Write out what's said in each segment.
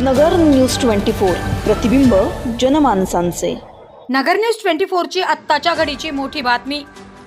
नगर news twenty four. प्रतिबिंब जनमानसांचे. नगर news twenty फोरची आत्ताच्या घडीची मोठी बातमी.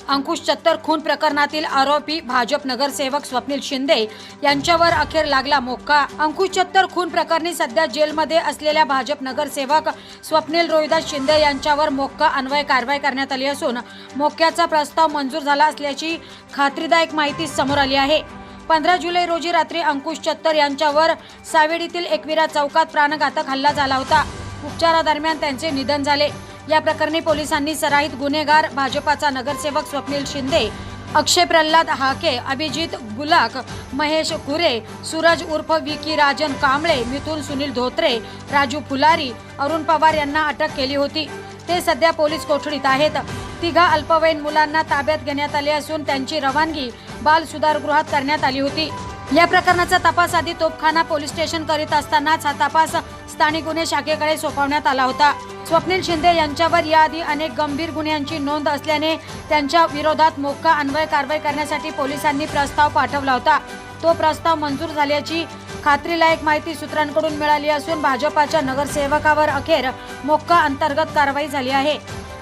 अंकुश चत्तर खून प्रकरणातील आरोपी भाजप नगरसेवक स्वप्नील शिंदे यांच्यावर अखेर लागला मोक्का अंकुश चत्तर खून प्रकरणी सध्या जेलमध्ये असलेल्या भाजप नगरसेवक स्वप्नील रोहिदास शिंदे यांच्यावर मोक्का अन्वय कारवाई करण्यात आली असून मोक्याचा प्रस्ताव मंजूर झाला असल्याची खात्रीदायक माहिती समोर आली आहे. पंधरा जुलै रोजी रात्री अंकुश चत्तर यांच्यावर सावेडीतील एकविरा चौकात प्राणघातक हल्ला झाला होता. उपचारादरम्यान त्यांचे निधन झाले. या प्रकरणी पोलिसांनी सराईत गुन्हेगार भाजपाचा नगरसेवक स्वप्नील शिंदे अक्षय प्रल्हाद हाके अभिजित गुलाक महेश कुरे सूरज उर्फ विकी राजन कांबळे मिथुन सुनील धोत्रे राजू फुलारी अरुण पवार यांना अटक केली होती. ते सध्या पोलीस कोठडीत आहेत. तिघा अल्पवयीन मुलांना ताब्यात घेण्यात आले असून त्यांची रवानगी बाल सुधारगृहात करण्यात आली होती. या प्रकरणाचा तपास आधी तोपखाना पोलीस स्टेशन करीत असतानाच हा तपास स्थानिक गुन्हे शाखेकडे सोपवण्यात आला होता. स्वप्नील शिंदे यांच्यावर याआधी अनेक गंभीर गुन्ह्यांची नोंद असल्याने त्यांच्या विरोधात मोक्का अन्वय कारवाई करण्यासाठी पोलिसांनी प्रस्ताव पाठवला होता. तो प्रस्ताव मंजूर झाल्याची खात्रीलायक माहिती सूत्रांकडून मिळाली असून भाजपाच्या नगरसेवकावर अखेर मोक्का अंतर्गत कारवाई झाली आहे.